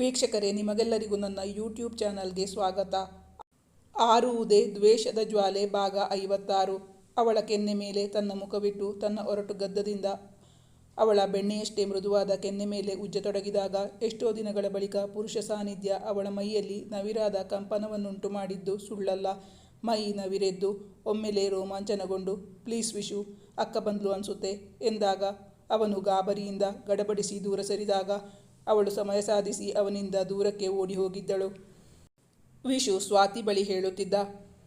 ವೀಕ್ಷಕರೇ, ನಿಮಗೆಲ್ಲರಿಗೂ ನನ್ನ ಯೂಟ್ಯೂಬ್ ಚಾನಲ್ಗೆ ಸ್ವಾಗತ. ಆರುವುದೇ ದ್ವೇಷದ ಜ್ವಾಲೆ, ಭಾಗ ಐವತ್ತಾರು. ಅವಳ ಕೆನ್ನೆ ಮೇಲೆ ತನ್ನ ಮುಖವಿಟ್ಟು ತನ್ನ ಒರಟು ಗದ್ದದಿಂದ ಅವಳ ಬೆಣ್ಣೆಯಷ್ಟೇ ಮೃದುವಾದ ಕೆನ್ನೆ ಮೇಲೆ ಉಜ್ಜತೊಡಗಿದಾಗ ಎಷ್ಟೋ ದಿನಗಳ ಬಳಿಕ ಪುರುಷ ಸಾನ್ನಿಧ್ಯ ಅವಳ ಮೈಯಲ್ಲಿ ನವಿರಾದ ಕಂಪನವನ್ನುಂಟು ಮಾಡಿದ್ದು ಸುಳ್ಳಲ್ಲ. ಮೈ ನವಿರೆದ್ದು, ಒಮ್ಮೆಲೆ ರೋಮಾಂಚನಗೊಂಡು, ಪ್ಲೀಸ್ ವಿಶು, ಅಕ್ಕ ಬಂದ್ಲು ಅನ್ಸುತ್ತೆ ಎಂದಾಗ ಅವನು ಗಾಬರಿಯಿಂದ ಗಡಬಡಿಸಿ ದೂರ ಸರಿದಾಗ ಅವಳು ಸಮಯ ಸಾಧಿಸಿ ಅವನಿಂದ ದೂರಕ್ಕೆ ಓಡಿ ಹೋಗಿದ್ದಳು. ವಿಶು ಸ್ವಾತಿ ಬಳಿ ಹೇಳುತ್ತಿದ್ದ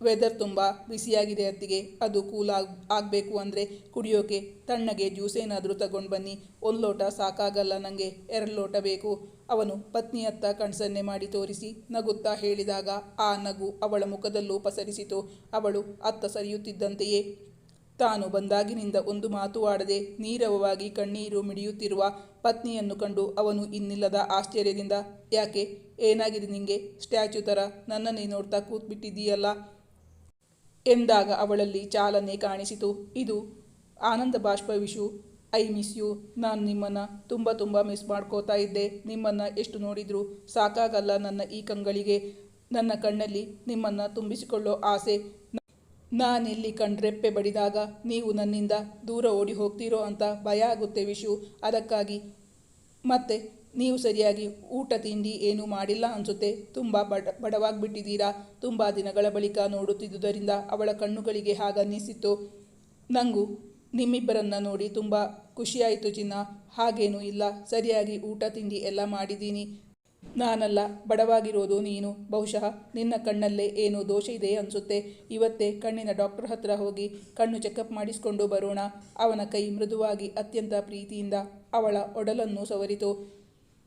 ವೆದರ್ ತುಂಬ ಬಿಸಿಯಾಗಿದೆ ಅತ್ತಿಗೆ. ಅದು ಕೂಲ್ ಆಗ್, ಆಗಬೇಕು ಅಂದರೆ ಕುಡಿಯೋಕೆ. ತಣ್ಣಗೆ ಜ್ಯೂಸ್ ಏನಾದರೂ ತಗೊಂಡು ಬನ್ನಿ ಒಂದು ಲೋಟ ಸಾಕಾಗಲ್ಲ ನನಗೆ ಎರಡು ಲೋಟ ಬೇಕು. ಅವನು ಪತ್ನಿಯತ್ತ ಕಣ್ಸನ್ನೆ ಮಾಡಿ ತೋರಿಸಿ, ನಗುತ್ತಾ ಹೇಳಿದಾಗ ಆ ನಗು ಅವಳ ಮುಖದಲ್ಲೂ ಪಸರಿಸಿತು. ಅವಳು ಅತ್ತ ಸರಿಯುತ್ತಿದ್ದಂತೆಯೇ ತಾನು ಬಂದಾಗಿನಿಂದ ಒಂದು ಮಾತು ಆಡದೆ ನೀರವವಾಗಿ ಕಣ್ಣೀರು ಮಿಡಿಯುತ್ತಿರುವ ಪತ್ನಿಯನ್ನು ಕಂಡು ಅವನು ಇನ್ನಿಲ್ಲದ ಆಶ್ಚರ್ಯದಿಂದ, ಯಾಕೆ? ಏನಾಗಿದೆ ನಿಂಗೆ? ಸ್ಟ್ಯಾಚ್ಯು ಥರ ನನ್ನನ್ನೇ ನೋಡ್ತಾ ಕೂತ್ಬಿಟ್ಟಿದ್ದೀಯಲ್ಲ? ಎಂದಾಗ ಅವಳಲ್ಲಿ ಚಾಲನೆ ಕಾಣಿಸಿತು. ಇದು ಆನಂದ ಬಾಷ್ಪ, ವಿಶು. I miss you. ನಾನು ನಿಮ್ಮನ್ನು ತುಂಬ ತುಂಬ ಮಿಸ್ ಮಾಡ್ಕೋತಾ ಇದ್ದೆ. ನಿಮ್ಮನ್ನು ಎಷ್ಟು ನೋಡಿದರೂ ಸಾಕಾಗಲ್ಲ ನನ್ನ ಈ ಕಂಗಳಿಗೆ. ನನ್ನ ಕಣ್ಣಲ್ಲಿ ನಿಮ್ಮನ್ನು ತುಂಬಿಸಿಕೊಳ್ಳೋ ಆಸೆ ನಾನೆಲ್ಲಿ ಕಣ್ರೆಪ್ಪೆ ಬಡಿದಾಗ ನೀವು ನನ್ನಿಂದ ದೂರ ಓಡಿ ಹೋಗ್ತೀರೋ ಅಂತ ಭಯ ಆಗುತ್ತೆ ವಿಶು. ಅದಕ್ಕಾಗಿ ಮತ್ತೆ ನೀವು ಸರಿಯಾಗಿ ಊಟ ತಿಂಡಿ ಏನೂ ಮಾಡಿಲ್ಲ ಅನಿಸುತ್ತೆ. ತುಂಬ ಬಡ, ಬಡವಾಗಿಬಿಟ್ಟಿದ್ದೀರಾ. ತುಂಬ ದಿನಗಳ ಬಳಿಕ ನೋಡುತ್ತಿದ್ದುದರಿಂದ ಅವಳ ಕಣ್ಣುಗಳಿಗೆ ಹಾಗನ್ನಿಸಿತ್ತು ನನಗೂ ನಿಮ್ಮಿಬ್ಬರನ್ನು ನೋಡಿ ತುಂಬ ಖುಷಿಯಾಯಿತು ಚಿನ್ನ. ಹಾಗೇನೂ ಇಲ್ಲ. ಸರಿಯಾಗಿ ಊಟ ತಿಂಡಿ ಎಲ್ಲ ಮಾಡಿದ್ದೀನಿ. ನಾನಲ್ಲ, ಬಡವಾಗಿರೋದು ನೀನು. ಬಹುಶಃ ನಿನ್ನ ಕಣ್ಣಲ್ಲೇ ಏನೋ ದೋಷ ಇದೆ ಅನಿಸುತ್ತೆ. ಇವತ್ತೇ ಕಣ್ಣಿನ ಡಾಕ್ಟರ್ ಹತ್ರ ಹೋಗಿ ಕಣ್ಣು ಚೆಕಪ್ ಮಾಡಿಸಿಕೊಂಡು ಬರೋಣ. ಅವನ ಕೈ ಮೃದುವಾಗಿ ಅತ್ಯಂತ ಪ್ರೀತಿಯಿಂದ ಅವಳ ಒಡಲನ್ನು ಸವರಿತು.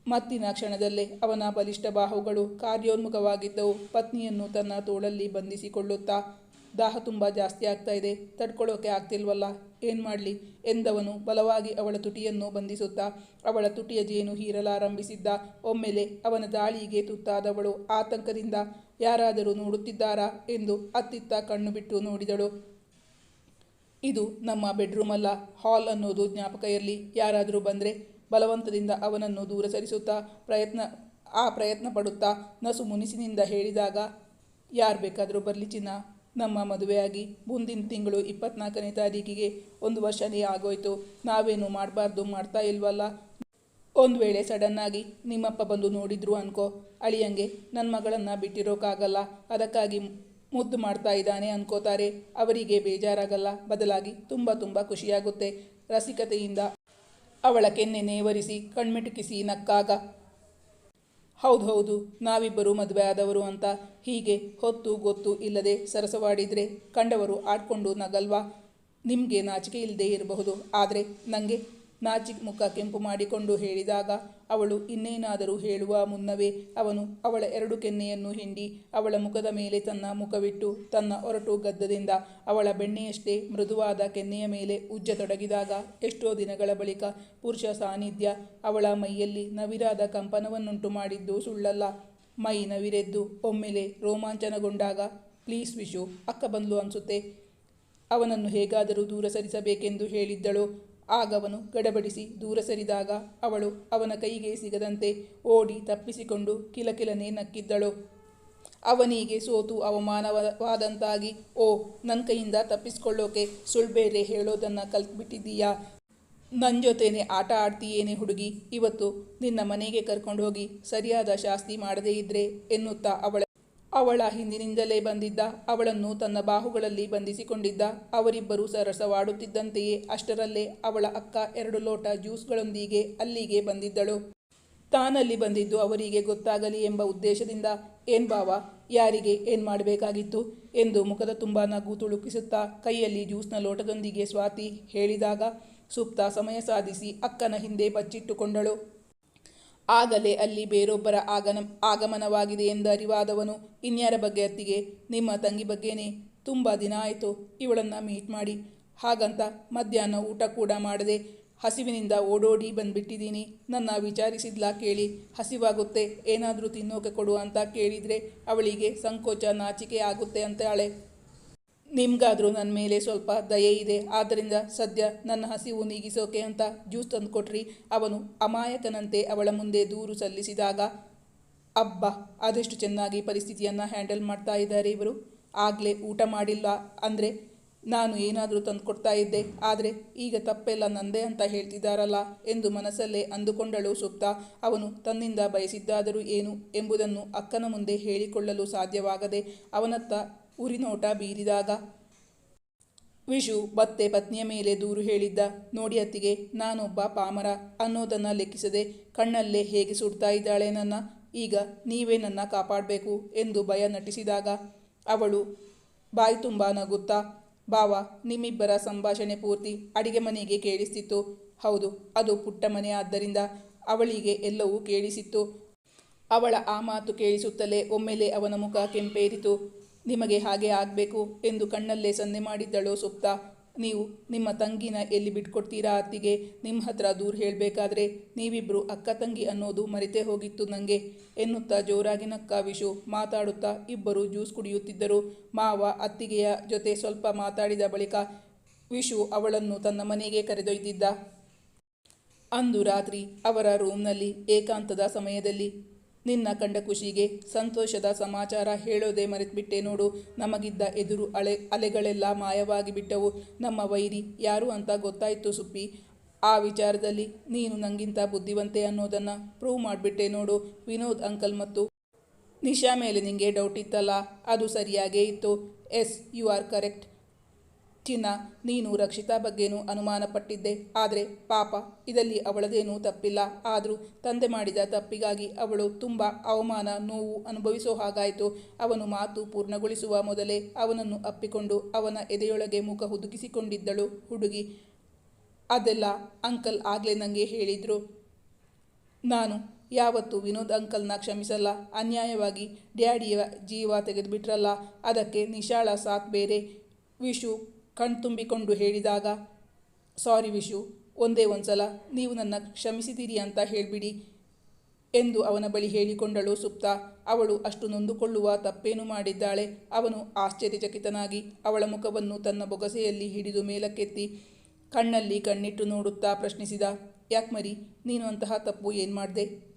ಮತ್ತಿನ ಕ್ಷಣದಲ್ಲೇ ಅವನ ಬಲಿಷ್ಠ ಬಾಹುಗಳು ಕಾರ್ಯೋನ್ಮುಖವಾಗಿದ್ದವು. ಪತ್ನಿಯನ್ನು ತನ್ನ ತೋಳಲ್ಲಿ ಬಂಧಿಸಿಕೊಳ್ಳುತ್ತಾ ದಾಹ ತುಂಬ ಜಾಸ್ತಿ ಆಗ್ತಾ ಇದೆ. ತಡ್ಕೊಳ್ಳೋಕೆ ಆಗ್ತಿಲ್ವಲ್ಲ? ಏನು ಮಾಡಲಿ? ಎಂದವನು ಬಲವಾಗಿ ಅವಳ ತುಟಿಯನ್ನು ಬಂಧಿಸುತ್ತಾ, ಅವಳ ತುಟಿಯ ಜೇನು ಹೀರಲಾರಂಭಿಸಿದ್ದ. ಒಮ್ಮೆಲೆ ಅವನ ದಾಳಿಗೆ ತುತ್ತಾದವಳು ಆತಂಕದಿಂದ ಯಾರಾದರೂ ನೋಡುತ್ತಿದ್ದಾರಾ ಎಂದು ಅತ್ತಿತ್ತ ಕಣ್ಣು ಬಿಟ್ಟು ನೋಡಿದಳು. ಇದು ನಮ್ಮ ಬೆಡ್ರೂಮ್ ಅಲ್ಲ, ಹಾಲ್ ಅನ್ನೋದು ಜ್ಞಾಪಕ ಇರಲಿ. ಯಾರಾದರೂ ಬಂದರೆ ಬಲವಂತದಿಂದ ಅವನನ್ನು ದೂರ ಸರಿಸುತ್ತಾ, ಪ್ರಯತ್ನ, ಆ ಪ್ರಯತ್ನ ಪಡುತ್ತಾ ನಸು ಮುನಿಸಿನಿಂದ ಹೇಳಿದಾಗ, ಯಾರು ಬೇಕಾದರೂ ಬರಲಿ ಚಿನ್ನ? ನಮ್ಮ ಮದುವೆಯಾಗಿ ಮುಂದಿನ ತಿಂಗಳು ಇಪ್ಪತ್ನಾಲ್ಕನೇ ತಾರೀಕಿಗೆ ಒಂದು ವರ್ಷನೇ ಆಗೋಯ್ತು. ನಾವೇನು ಮಾಡಬಾರ್ದು ಮಾಡ್ತಾ ಇಲ್ವಲ್ಲ? ಒಂದು ವೇಳೆ ಸಡನ್ನಾಗಿ ನಿಮ್ಮಪ್ಪ ಬಂದು ನೋಡಿದ್ರು ಅನ್ಕೋ. ಅಳಿಯಂಗೆ ನನ್ನ ಮಗಳನ್ನು ಬಿಟ್ಟಿರೋಕ್ಕಾಗಲ್ಲ ಅದಕ್ಕಾಗಿ ಮುದ್ದು ಮಾಡ್ತಾ ಇದ್ದಾನೆ ಅನ್ಕೋತಾರೆ. ಅವರಿಗೆ ಬೇಜಾರಾಗಲ್ಲ. ಬದಲಾಗಿ ತುಂಬ ತುಂಬ ಖುಷಿಯಾಗುತ್ತೆ. ರಸಿಕತೆಯಿಂದ ಅವಳ ಕೆನ್ನೆ ನೇವರಿಸಿ ಕಣ್ಮಿಟುಕಿಸಿ ನಕ್ಕಾಗ ಹೌದು ಹೌದು, ನಾವಿಬ್ಬರು ಮದುವೆ ಆದವರು ಅಂತ ಹೀಗೆ ಹೊತ್ತು ಗೊತ್ತು ಇಲ್ಲದೆ ಸರಸವಾಡಿದರೆ ಕಂಡವರು ಆಡ್ಕೊಂಡು ನಗಲ್ವಾ? ನಿಮಗೆ ನಾಚಿಕೆ ಇಲ್ಲದೆ ಇರಬಹುದು. ಆದರೆ ನನಗೆ ನಾಚಿಕ್ ಮುಖ ಕೆಂಪು ಮಾಡಿಕೊಂಡು ಹೇಳಿದಾಗ ಅವಳು ಇನ್ನೇನಾದರೂ ಹೇಳುವ ಮುನ್ನವೇ ಅವನು ಅವಳ ಎರಡು ಕೆನ್ನೆಯನ್ನು ಹಿಂಡಿ ಅವಳ ಮುಖದ ಮೇಲೆ ತನ್ನ ಮುಖವಿಟ್ಟು ತನ್ನ ಒರಟು ಗದ್ದದಿಂದ ಅವಳ ಬೆಣ್ಣೆಯಷ್ಟೇ ಮೃದುವಾದ ಕೆನ್ನೆಯ ಮೇಲೆ ಉಜ್ಜ ತೊಡಗಿದಾಗ ಎಷ್ಟೋ ದಿನಗಳ ಬಳಿಕ ಪುರುಷ ಸಾನ್ನಿಧ್ಯ ಅವಳ ಮೈಯಲ್ಲಿ ನವಿರಾದ ಕಂಪನವನ್ನುಂಟು ಮಾಡಿದ್ದು ಸುಳ್ಳಲ್ಲ. ಮೈ ನವಿರೆದ್ದು ಒಮ್ಮೆಲೆ ರೋಮಾಂಚನಗೊಂಡಾಗ, ಪ್ಲೀಸ್ ವಿಶು, ಅಕ್ಕ ಬಂದ್ಲು ಅನಿಸುತ್ತೆ. ಅವನನ್ನು ಹೇಗಾದರೂ ದೂರ ಸರಿಸಬೇಕೆಂದು ಹೇಳಿದ್ದಳು. ಆಗವನು ಗಡಬಡಿಸಿ ದೂರ ಸರಿದಾಗ ಅವಳು ಅವನ ಕೈಗೆ ಸಿಗದಂತೆ ಓಡಿ ತಪ್ಪಿಸಿಕೊಂಡು ಕಿಲಕಿಲನೆ ನಕ್ಕಿದ್ದಳು. ಅವನಿಗೆ ಸೋತು ಅವಮಾನವಾದಂತಾಗಿ, ಓ ನನ್ನ ಕೈಯಿಂದ ತಪ್ಪಿಸ್ಕೊಳ್ಳೋಕೆ ಸುಳ್ಬೇರೆ ಹೇಳೋದನ್ನು ಕಲ್ತ್ಬಿಟ್ಟಿದ್ದೀಯಾ? ನನ್ನ ಜೊತೆನೆ ಆಟ ಆಡ್ತೀಯೇನೆ ಹುಡುಗಿ, ಇವತ್ತು ನಿನ್ನ ಮನೆಗೆ ಕರ್ಕೊಂಡು ಹೋಗಿ ಸರಿಯಾದ ಶಾಸ್ತಿ ಮಾಡದೇ ಇದ್ರೆ, ಎನ್ನುತ್ತಾ ಅವಳ ಅವಳ ಹಿಂದಿನಿಂದಲೇ ಬಂದಿದ್ದ, ಅವಳನ್ನು ತನ್ನ ಬಾಹುಗಳಲ್ಲಿ ಬಂಧಿಸಿಕೊಂಡಿದ್ದ, ಅವರಿಬ್ಬರು ಸರಸವಾಡುತ್ತಿದ್ದಂತೆಯೇ ಅಷ್ಟರಲ್ಲೇ ಅವಳ ಅಕ್ಕ ಎರಡು ಲೋಟ ಜ್ಯೂಸ್ಗಳೊಂದಿಗೆ ಅಲ್ಲಿಗೆ ಬಂದಿದ್ದಳು. ತಾನಲ್ಲಿ ಬಂದಿದ್ದು ಅವರಿಗೆ ಗೊತ್ತಾಗಲಿ ಎಂಬ ಉದ್ದೇಶದಿಂದ, ಏನ್ ಬಾವ ಯಾರಿಗೆ ಏನು ಮಾಡಬೇಕಾಗಿತ್ತು? ಎಂದು ಮುಖದ ತುಂಬ ನಗು ತುಳುಕಿಸುತ್ತಾ ಕೈಯಲ್ಲಿ ಜ್ಯೂಸ್ನ ಲೋಟದೊಂದಿಗೆ ಸ್ವಾತಿ ಹೇಳಿದಾಗ, ಸೂಕ್ತ ಸಮಯ ಸಾಧಿಸಿ ಅಕ್ಕನ ಹಿಂದೆ ಬಚ್ಚಿಟ್ಟುಕೊಂಡಳು. ಆಗಲೇ ಅಲ್ಲಿ ಬೇರೊಬ್ಬರ ಆಗನ ಆಗಮನವಾಗಿದೆ ಎಂದು ಅರಿವಾದವನು ಇನ್ಯಾರ ಬಗ್ಗೆ ಅತ್ತಿಗೆ, ನಿಮ್ಮ ತಂಗಿ ಬಗ್ಗೆನೇ? ತುಂಬ ದಿನ ಆಯಿತು, ಇವಳನ್ನು ಮೀಟ್ ಮಾಡಿ. ಹಾಗಂತ ಮಧ್ಯಾಹ್ನ ಊಟ ಕೂಡ ಮಾಡದೆ ಹಸಿವಿನಿಂದ ಓಡೋಡಿ ಬಂದ್ಬಿಟ್ಟಿದ್ದೀನಿ. ನನ್ನ ವಿಚಾರಿಸಿದ್ಲಾ ಕೇಳಿ. ಹಸಿವಾಗುತ್ತೆ, ಏನಾದರೂ ತಿನ್ನೋಕೆ ಕೊಡು ಅಂತ ಕೇಳಿದರೆ ಅವಳಿಗೆ ಸಂಕೋಚ ನಾಚಿಕೆ ಆಗುತ್ತೆ ಅಂತಾಳೆ. ನಿಮ್ಗಾದರೂ ನನ್ನ ಮೇಲೆ ಸ್ವಲ್ಪ ದಯೆ ಇದೆ. ಆದ್ದರಿಂದ ಸದ್ಯ ನನ್ನ ಹಸಿವು ನೀಗಿಸೋಕೆ ಅಂತ ಜ್ಯೂಸ್ ತಂದು ಕೊಟ್ರಿ ಅವನು ಅಮಾಯಕನಂತೆ ಅವಳ ಮುಂದೆ ದೂರು ಸಲ್ಲಿಸಿದಾಗ, ಅಬ್ಬ, ಆದಷ್ಟು ಚೆನ್ನಾಗಿ ಪರಿಸ್ಥಿತಿಯನ್ನು ಹ್ಯಾಂಡಲ್ ಮಾಡ್ತಾ ಇದ್ದಾರೆ ಇವರು. ಆಗಲೇ ಊಟ ಮಾಡಿಲ್ಲ ಅಂದರೆ ನಾನು ಏನಾದರೂ ತಂದು ಕೊಡ್ತಾ ಇದ್ದೆ. ಆದರೆ ಈಗ ತಪ್ಪೆಲ್ಲ ನಂದೇ ಅಂತ ಹೇಳ್ತಿದ್ದಾರಲ್ಲ ಎಂದು ಮನಸ್ಸಲ್ಲೇ ಅಂದುಕೊಂಡಳು ಸುಪ್ತ. ಅವನು ತನ್ನಿಂದ ಬಯಸಿದ್ದಾದರೂ ಏನು ಎಂಬುದನ್ನು ಅಕ್ಕನ ಮುಂದೆ ಹೇಳಿಕೊಳ್ಳಲು ಸಾಧ್ಯವಾಗದೆ ಅವನತ್ತ ಉರಿನೋಟ ಬೀರಿದಾಗ. ವಿಶು ಮತ್ತೆ ಪತ್ನಿಯ ಮೇಲೆ ದೂರು ಹೇಳಿದ್ದ. ನೋಡಿ ಅತ್ತಿಗೆ, ನಾನೊಬ್ಬ ಪಾಮರ ಅನ್ನೋದನ್ನು ಲೆಕ್ಕಿಸದೆ ಕಣ್ಣಲ್ಲೇ ಹೇಗೆ ಸುಡ್ತಾ ಇದ್ದಾಳೆ ನನ್ನ? ಈಗ ನೀವೇ ನನ್ನ ಕಾಪಾಡಬೇಕು ಎಂದು ಭಯ ನಟಿಸಿದಾಗ ಅವಳು, ಬಾಯಿ ತುಂಬ ನಗುತ್ತಾ, ಬಾವ, ನಿಮ್ಮಿಬ್ಬರ ಸಂಭಾಷಣೆ ಪೂರ್ತಿ ಅಡಿಗೆ ಮನೆಗೆ ಕೇಳಿಸ್ತಿತ್ತು. ಹೌದು, ಅದು ಪುಟ್ಟ ಮನೆ ಆದ್ದರಿಂದ ಅವಳಿಗೆ ಎಲ್ಲವೂ ಕೇಳಿಸಿತ್ತು. ಅವಳ ಆ ಮಾತು ಕೇಳಿಸುತ್ತಲೇ ಒಮ್ಮೆಲೆ ಅವನ ಮುಖ ಕೆಂಪೇರಿತು. ನಿಮಗೆ ಹಾಗೆ ಆಗಬೇಕು ಎಂದು ಕಣ್ಣಲ್ಲೇ ಸನ್ನೆ ಮಾಡಿದ್ದಳು ಸುಪ್ತ. ನೀವು ನಿಮ್ಮ ತಂಗಿನ ಎಲ್ಲಿ ಬಿಟ್ಕೊಡ್ತೀರಾ ಅತ್ತಿಗೆ? ನಿಮ್ಮ ಹತ್ರ ದೂರ ಹೇಳಬೇಕಾದ್ರೆ ನೀವಿಬ್ಬರು ಅಕ್ಕ ತಂಗಿ ಅನ್ನೋದು ಮರೆತೇ ಹೋಗಿತ್ತು ನನಗೆ ಎನ್ನುತ್ತಾ ಜೋರಾಗಿ ನಕ್ಕ ವಿಶು ಮಾತಾಡುತ್ತಾ ಇಬ್ಬರು ಜ್ಯೂಸ್ ಕುಡಿಯುತ್ತಿದ್ದರು. ಮಾವ ಅತ್ತಿಗೆಯ ಜೊತೆ ಸ್ವಲ್ಪ ಮಾತಾಡಿದ ಬಳಿಕ ವಿಶು ಅವಳನ್ನು ತನ್ನ ಮನೆಗೆ ಕರೆದೊಯ್ದಿದ್ದ. ಅಂದು ರಾತ್ರಿ ಅವರ ರೂಮ್ನಲ್ಲಿ ಏಕಾಂತದ ಸಮಯದಲ್ಲಿ ನಿನ್ನ ಕಂಡ ಖುಷಿಗೆ ಸಂತೋಷದ ಸಮಾಚಾರ ಹೇಳೋದೇ ಮರೆತುಬಿಟ್ಟೆ ನೋಡು. ನಮಗಿದ್ದ ಎದುರು ಅಲೆ, ಅಲೆಗಳೆಲ್ಲ ಮಾಯವಾಗಿ ಬಿಟ್ಟವು. ನಮ್ಮ ವೈರಿ ಯಾರು ಅಂತ ಗೊತ್ತಾಯಿತು ಸುಪ್ಪಿ. ಆ ವಿಚಾರದಲ್ಲಿ ನೀನು ನಂಗಿಂತ ಬುದ್ಧಿವಂತೆ ಅನ್ನೋದನ್ನು ಪ್ರೂವ್ ಮಾಡಿಬಿಟ್ಟೆ ನೋಡು. ವಿನೋದ್, ಅಂಕಲ್ ಮತ್ತು ನಿಶಾ ಮೇಲೆ ನಿಂಗೆ ಡೌಟ್ ಇತ್ತಲ್ಲ? ಅದು ಸರಿಯಾಗೇ ಇತ್ತು. ಎಸ್ ಯು ಆರ್ ಕರೆಕ್ಟ್ ಚಿನ್ನ ನೀನು ರಕ್ಷಿತಾ ಬಗ್ಗೆನೂ ಅನುಮಾನಪಟ್ಟಿದ್ದೆ. ಆದರೆ ಪಾಪ, ಇದರಲ್ಲಿ ಅವಳದೇನೂ ತಪ್ಪಿಲ್ಲ. ಆದರೂ ತಂದೆ ಮಾಡಿದ ತಪ್ಪಿಗಾಗಿ ಅವಳು ತುಂಬ ಅವಮಾನ, ನೋವು ಅನುಭವಿಸೋ ಹಾಗಾಯಿತು. ಅವನು ಮಾತು ಪೂರ್ಣಗೊಳಿಸುವ ಮೊದಲೇ ಅವನನ್ನು ಅಪ್ಪಿಕೊಂಡು ಅವನ ಎದೆಯೊಳಗೆ ಮುಖ ಹುದುಗಿಸಿಕೊಂಡಿದ್ದಳು ಹುಡುಗಿ. ಅದೆಲ್ಲ ಅಂಕಲ್ ಆಗಲೇ ನನಗೆ ಹೇಳಿದರು. ನಾನು ಯಾವತ್ತೂ ವಿನೋದ್ ಅಂಕಲ್ನ ಕ್ಷಮಿಸಲ್ಲ. ಅನ್ಯಾಯವಾಗಿ ಡ್ಯಾಡಿಯ ಜೀವ ತೆಗೆದುಬಿಟ್ರಲ್ಲ. ಅದಕ್ಕೆ ನಿಶಾಳ ಸಾಥ್ ಬೇರೆ. ವಿಶು ಕಣ್ತುಂಬಿಕೊಂಡು ಹೇಳಿದಾಗ, ಸಾರಿ ವಿಶು, ಒಂದೇ ಒಂದ್ಸಲ ನೀವು ನನ್ನ ಕ್ಷಮಿಸಿದ್ದೀರಿ ಅಂತ ಹೇಳಿಬಿಡಿ ಎಂದು ಅವನ ಬಳಿ ಹೇಳಿಕೊಂಡಳು ಸುಪ್ತ. ಅವಳು ಅಷ್ಟು ನೊಂದುಕೊಳ್ಳುವ ತಪ್ಪೇನು ಮಾಡಿದ್ದಾಳೆ. ಅವನು ಆಶ್ಚರ್ಯಚಕಿತನಾಗಿ ಅವಳ ಮುಖವನ್ನು ತನ್ನ ಬೊಗಸೆಯಲ್ಲಿ ಹಿಡಿದು ಮೇಲಕ್ಕೆತ್ತಿ ಕಣ್ಣಲ್ಲಿ ಕಣ್ಣಿಟ್ಟು ನೋಡುತ್ತಾ ಪ್ರಶ್ನಿಸಿದ, ಯಾಕೆ ಮರಿ, ನೀನು ಅಂತಹ ತಪ್ಪು ಏನು ಮಾಡಿದೆ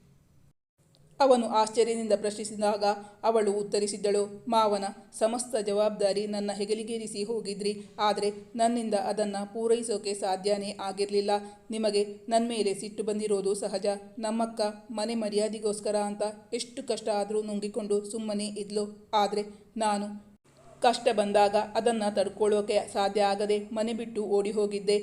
ಅವನು ಆಶ್ಚರ್ಯದಿಂದ ಪ್ರಶ್ನಿಸಿದಾಗ ಅವಳು ಉತ್ತರಿಸಿದ್ದಳು, ಮಾವನ, ಸಮಸ್ತ ಜವಾಬ್ದಾರಿ ನನ್ನ ಹೆಗಲಿಗೇರಿಸಿ ಹೋಗಿದ್ರಿ, ಆದರೆ ನನ್ನಿಂದ ಅದನ್ನು ಪೂರೈಸೋಕೆ ಸಾಧ್ಯನೇ ಆಗಿರಲಿಲ್ಲ. ನಿಮಗೆ ನನ್ನ ಮೇಲೆ ಸಿಟ್ಟು ಬಂದಿರೋದು ಸಹಜ. ನಮ್ಮಕ್ಕ ಮನೆ ಮರ್ಯಾದೆಗೋಸ್ಕರ ಅಂತ ಎಷ್ಟು ಕಷ್ಟ ಆದರೂ ನುಂಗಿಕೊಂಡು ಸುಮ್ಮನೆ ಇದ್ಲು. ಆದರೆ ನಾನು ಕಷ್ಟ ಬಂದಾಗ ಅದನ್ನು ತಡ್ಕೊಳ್ಳೋಕೆ ಸಾಧ್ಯ ಆಗದೆ ಮನೆ ಬಿಟ್ಟು ಓಡಿ ಹೋಗಿದ್ದೆ.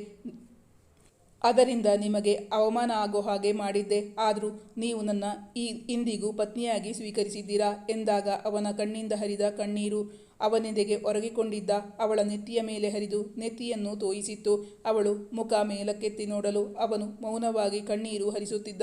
ಅದರಿಂದ ನಿಮಗೆ ಅವಮಾನ ಆಗೋ ಹಾಗೆ ಮಾಡಿದ್ದೆ. ಆದರೂ ನೀವು ನನ್ನ ಈ ಇಂದಿಗೂ ಪತ್ನಿಯಾಗಿ ಸ್ವೀಕರಿಸಿದ್ದೀರಾ? ಎಂದಾಗ ಅವನ ಕಣ್ಣಿಂದ ಹರಿದ ಕಣ್ಣೀರು ಅವನೆದೆಗೆ ಒರಗಿಕೊಂಡಿದ್ದ. ಅವಳ ನೆತ್ತಿಯ ಮೇಲೆ ಹರಿದು ನೆತ್ತಿಯನ್ನು ತೋಯಿಸಿತ್ತು. ಅವಳು ಮುಖ ಮೇಲಕ್ಕೆತ್ತಿ ನೋಡಲು ಅವನು ಮೌನವಾಗಿ ಕಣ್ಣೀರು ಹರಿಸುತ್ತಿದ್ದ.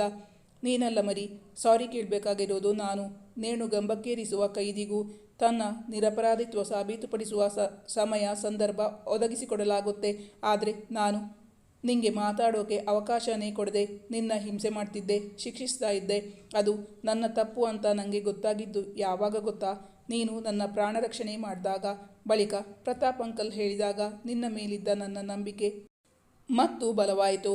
ನೀನಲ್ಲ ಮರಿ, ಸಾರಿ ಕೇಳಬೇಕಾಗಿರೋದು ನಾನು. ನೇಣು ಗಂಬಕ್ಕೇರಿಸುವ ಕೈದಿಗೂ ತನ್ನ ನಿರಪರಾಧಿತ್ವ ಸಾಬೀತುಪಡಿಸುವ ಸಮಯ, ಸಂದರ್ಭ ಒದಗಿಸಿಕೊಡಲಾಗುತ್ತೆ. ಆದರೆ ನಾನು ನಿಂಗೆ ಮಾತಾಡೋಕೆ ಅವಕಾಶನೇ ಕೊಡದೆ ನಿನ್ನ ಹಿಂಸೆ ಮಾಡ್ತಿದ್ದೆ, ಶಿಕ್ಷಿಸ್ತಾ ಇದ್ದೆ. ಅದು ನನ್ನ ತಪ್ಪು ಅಂತ ನನಗೆ ಗೊತ್ತಾಗಿದ್ದು ಯಾವಾಗ ಗೊತ್ತಾ? ನೀನು ನನ್ನ ಪ್ರಾಣ ರಕ್ಷಣೆ ಮಾಡಿದಾಗ, ಬಳಿಕ ಪ್ರತಾಪ್ ಅಂಕಲ್ ಹೇಳಿದಾಗ ನಿನ್ನ ಮೇಲಿದ್ದ ನನ್ನ ನಂಬಿಕೆ ಮತ್ತು ಬಲವಾಯಿತು.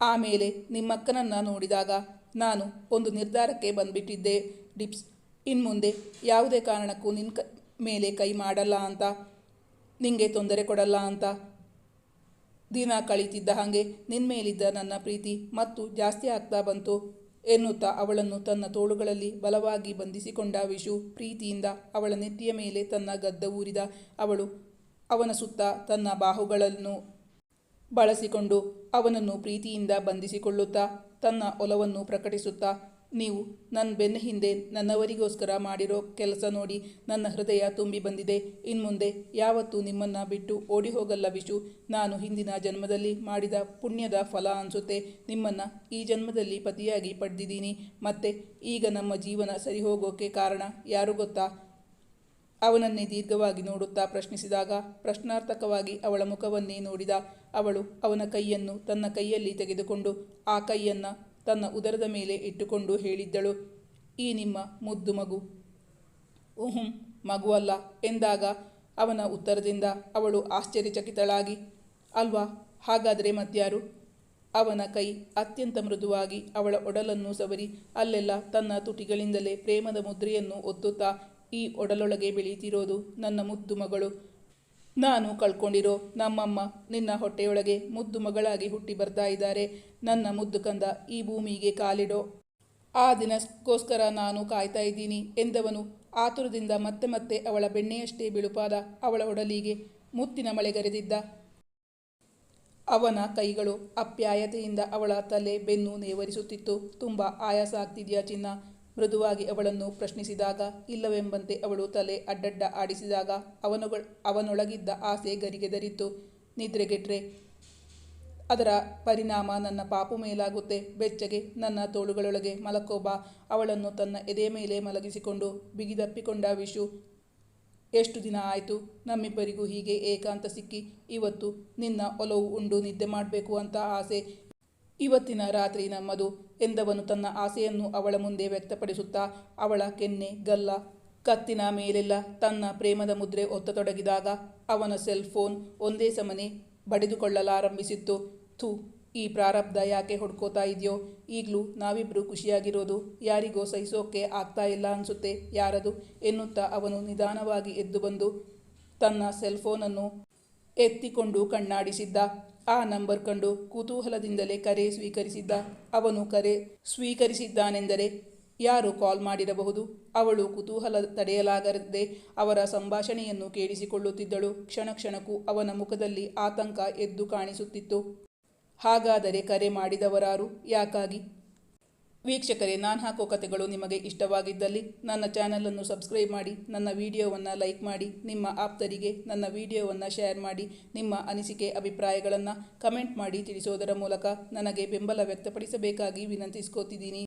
ಆಮೇಲೆ ನಿಮ್ಮಕ್ಕನನ್ನು ನೋಡಿದಾಗ ನಾನು ಒಂದು ನಿರ್ಧಾರಕ್ಕೆ ಬಂದ್ಬಿಟ್ಟಿದ್ದೆ. ಡಿಪ್ಸ್, ಇನ್ಮುಂದೆ ಯಾವುದೇ ಕಾರಣಕ್ಕೂ ನಿನ್ನ ಮೇಲೆ ಕೈ ಮಾಡಲ್ಲ ಅಂತ ನಿಮಗೆ ತೊಂದರೆ ಕೊಡಲ್ಲ ಅಂತ. ದಿನ ಕಳೀತಿದ್ದ ಹಾಗೆ ನಿನ್ಮೇಲಿದ್ದ ನನ್ನ ಪ್ರೀತಿ ಮತ್ತು ಜಾಸ್ತಿ ಆಗ್ತಾ ಬಂತು ಎನ್ನುತ್ತಾ ಅವಳನ್ನು ತನ್ನ ತೋಳುಗಳಲ್ಲಿ ಬಲವಾಗಿ ಬಂಧಿಸಿಕೊಂಡ ವಿಶು ಪ್ರೀತಿಯಿಂದ ಅವಳ ನೆತ್ತಿಯ ಮೇಲೆ ತನ್ನ ಗದ್ದ ಊರಿದ ಅವಳು ಅವನ ಸುತ್ತ ತನ್ನ ಬಾಹುಗಳನ್ನು ಬಳಸಿಕೊಂಡು ಅವನನ್ನು ಪ್ರೀತಿಯಿಂದ ಬಂಧಿಸಿಕೊಳ್ಳುತ್ತಾ ತನ್ನ ಒಲವನ್ನು ಪ್ರಕಟಿಸುತ್ತಾ ನೀವು ನನ್ನ ಬೆನ್ನ ಹಿಂದೆ ನನ್ನವರಿಗೋಸ್ಕರ ಮಾಡಿರೋ ಕೆಲಸ ನೋಡಿ ನನ್ನ ಹೃದಯ ತುಂಬಿ ಬಂದಿದೆ. ಇನ್ಮುಂದೆ ಯಾವತ್ತೂ ನಿಮ್ಮನ್ನು ಬಿಟ್ಟು ಓಡಿ ಹೋಗಲ್ಲ ವಿಶು. ನಾನು ಹಿಂದಿನ ಜನ್ಮದಲ್ಲಿ ಮಾಡಿದ ಪುಣ್ಯದ ಫಲ ಅನಿಸುತ್ತೆ. ನಿಮ್ಮನ್ನು ಈ ಜನ್ಮದಲ್ಲಿ ಪತಿಯಾಗಿ ಪಡೆದಿದ್ದೀನಿ. ಮತ್ತೆ ಈಗ ನಮ್ಮ ಜೀವನ ಸರಿ ಹೋಗೋಕೆ ಕಾರಣ ಯಾರು ಗೊತ್ತಾ? ಅವನನ್ನೇ ದೀರ್ಘವಾಗಿ ನೋಡುತ್ತಾ ಪ್ರಶ್ನಿಸಿದಾಗ ಪ್ರಶ್ನಾರ್ಥಕವಾಗಿ ಅವಳ ಮುಖವನ್ನೇ ನೋಡಿದ. ಅವಳು ಅವನ ಕೈಯನ್ನು ತನ್ನ ಕೈಯಲ್ಲಿ ತೆಗೆದುಕೊಂಡು ಆ ಕೈಯನ್ನು ತನ್ನ ಉದರದ ಮೇಲೆ ಇಟ್ಟುಕೊಂಡು ಹೇಳಿದ್ದಳು, ಈ ನಿಮ್ಮ ಮುದ್ದು ಮಗು. ಓಹಂ ಮಗುವಲ್ಲ ಎಂದಾಗ ಅವನ ಉತ್ತರದಿಂದ ಅವಳು ಆಶ್ಚರ್ಯಚಕಿತಳಾಗಿ, ಅಲ್ವಾ, ಹಾಗಾದರೆ ಮತ್ಯಾರು ಅವನ ಕೈ ಅತ್ಯಂತ ಮೃದುವಾಗಿ ಅವಳ ಒಡಲನ್ನು ಸವರಿ ಅಲ್ಲೆಲ್ಲ ತನ್ನ ತುಟಿಗಳಿಂದಲೇ ಪ್ರೇಮದ ಮುದ್ರೆಯನ್ನು ಒತ್ತುತ್ತಾ ಈ ಒಡಲೊಳಗೆ ಬೆಳೀತಿರೋದು ನನ್ನ ಮುದ್ದು ಮಗಳು. ನಾನು ಕಳ್ಕೊಂಡಿರೋ ನಮ್ಮಮ್ಮ ನಿನ್ನ ಹೊಟ್ಟೆಯೊಳಗೆ ಮುದ್ದು ಮಗಳಾಗಿ ಹುಟ್ಟಿ ಬರ್ತಾ ಇದ್ದಾರೆ. ನನ್ನ ಮುದ್ದು ಕಂದ ಈ ಭೂಮಿಗೆ ಕಾಲಿಡೋ. ಆ ದಿನಕ್ಕೋಸ್ಕರ ನಾನು ಕಾಯ್ತಾ ಇದ್ದೀನಿ ಎಂದವನು. ಆತುರದಿಂದ ಮತ್ತೆ ಮತ್ತೆ ಅವಳ ಬೆಣ್ಣೆಯಷ್ಟೇ ಬಿಳುಪಾದ ಅವಳ ಒಡಲಿಗೆ ಮುತ್ತಿನ ಮಳೆಗರೆದಿದ್ದ ಅವನ ಕೈಗಳು ಅಪ್ಯಾಯತೆಯಿಂದ ಅವಳ ತಲೆ ಬೆನ್ನು ನೇವರಿಸುತ್ತಿತ್ತು. ತುಂಬ ಆಯಾಸ ಆಗ್ತಿದೆಯಾ ಚಿನ್ನ? ಮೃದುವಾಗಿ ಅವಳನ್ನು ಪ್ರಶ್ನಿಸಿದಾಗ, ಇಲ್ಲವೆಂಬಂತೆ ಅವಳು ತಲೆ ಅಡ್ಡಡ್ಡ ಆಡಿಸಿದಾಗ ಅವನುಗಳ ಅವನೊಳಗಿದ್ದ ಆಸೆ ಗರಿಗೆದರಿತ್ತು ನಿದ್ರೆಗೆಟ್ರೆ ಅದರ ಪರಿಣಾಮ ನನ್ನ ಪಾಪು ಮೇಲಾಗುತ್ತೆ. ಬೆಚ್ಚಗೆ ನನ್ನ ತೋಳುಗಳೊಳಗೆ ಮಲಕೋಬ ಅವಳನ್ನು ತನ್ನ ಎದೆ ಮೇಲೆ ಮಲಗಿಸಿಕೊಂಡು ಬಿಗಿದಪ್ಪಿಕೊಂಡ ವಿಶು, ಎಷ್ಟು ದಿನ ಆಯಿತು? ನಮ್ಮಿಬ್ಬರಿಗೂ ಹೀಗೆ ಏಕಾಂತ ಸಿಕ್ಕಿ. ಇವತ್ತು ನಿನ್ನ ಒಲವು ಉಂಡು ನಿದ್ದೆ ಮಾಡಬೇಕು ಅಂತ ಆಸೆ. ಇವತ್ತಿನ ರಾತ್ರಿ ನಮ್ಮದು ಎಂದವನು ತನ್ನ ಆಸೆಯನ್ನು ಅವಳ ಮುಂದೆ ವ್ಯಕ್ತಪಡಿಸುತ್ತಾ ಅವಳ ಕೆನ್ನೆ, ಗಲ್ಲ, ಕತ್ತಿನ ಮೇಲೆಲ್ಲ ತನ್ನ ಪ್ರೇಮದ ಮುದ್ರೆ ಒತ್ತತೊಡಗಿದಾಗ ಅವನ ಸೆಲ್ ಫೋನ್ ಒಂದೇ ಸಮನೆ ಬಡಿದುಕೊಳ್ಳಲಾರಂಭಿಸಿತ್ತು. ಥೂ, ಈ ಪ್ರಾರಬ್ಧ ಯಾಕೆ ಹೊಡ್ಕೋತಾ ಇದೆಯೋ? ಈಗಲೂ ನಾವಿಬ್ಬರು ಖುಷಿಯಾಗಿರೋದು ಯಾರಿಗೋ ಸಹಿಸೋಕೆ ಆಗ್ತಾ ಇಲ್ಲ ಅನಿಸುತ್ತೆ, ಯಾರದು? ಎನ್ನುತ್ತಾ ಅವನು ನಿಧಾನವಾಗಿ ಎದ್ದು ಬಂದು ತನ್ನ ಸೆಲ್ ಫೋನನ್ನು ಎತ್ತಿಕೊಂಡು ಕಣ್ಣಾಡಿಸಿದ್ದ. ಆ ನಂಬರ್ ಕಂಡು ಕುತೂಹಲದಿಂದಲೇ ಕರೆ ಸ್ವೀಕರಿಸಿದ್ದ ಅವನು ಕರೆ ಸ್ವೀಕರಿಸಿದ್ದಾನೆಂದರೆ ಯಾರು ಕಾಲ್ ಮಾಡಿರಬಹುದು? ಅವಳು ಕುತೂಹಲ ತಡೆಯಲಾಗದೆ ಅವರ ಸಂಭಾಷಣೆಯನ್ನು ಕೇಳಿಸಿಕೊಳ್ಳುತ್ತಿದ್ದಳು. ಕ್ಷಣ ಕ್ಷಣಕ್ಕೂ ಅವನ ಮುಖದಲ್ಲಿ ಆತಂಕ ಎದ್ದು ಕಾಣಿಸುತ್ತಿತ್ತು. ಹಾಗಾದರೆ ಕರೆ ಮಾಡಿದವರಾರು ಯಾಕಾಗಿ? ವೀಕ್ಷಕರೇ, ನಾನು ಹಾಕೋ ಕಥೆಗಳು ನಿಮಗೆ ಇಷ್ಟವಾಗಿದ್ದಲ್ಲಿ ನನ್ನ ಚಾನಲನ್ನು ಸಬ್ಸ್ಕ್ರೈಬ್ ಮಾಡಿ, ನನ್ನ ವಿಡಿಯೋವನ್ನು ಲೈಕ್ ಮಾಡಿ, ನಿಮ್ಮ ಆಪ್ತರಿಗೆ ನನ್ನ ವಿಡಿಯೋವನ್ನು ಶೇರ್ ಮಾಡಿ, ನಿಮ್ಮ ಅನಿಸಿಕೆ, ಅಭಿಪ್ರಾಯಗಳನ್ನು ಕಮೆಂಟ್ ಮಾಡಿ ತಿಳಿಸೋದರ ಮೂಲಕ ನನಗೆ ಬೆಂಬಲ ವ್ಯಕ್ತಪಡಿಸಬೇಕಾಗಿ ವಿನಂತಿಸ್ಕೋತಿದ್ದೀನಿ.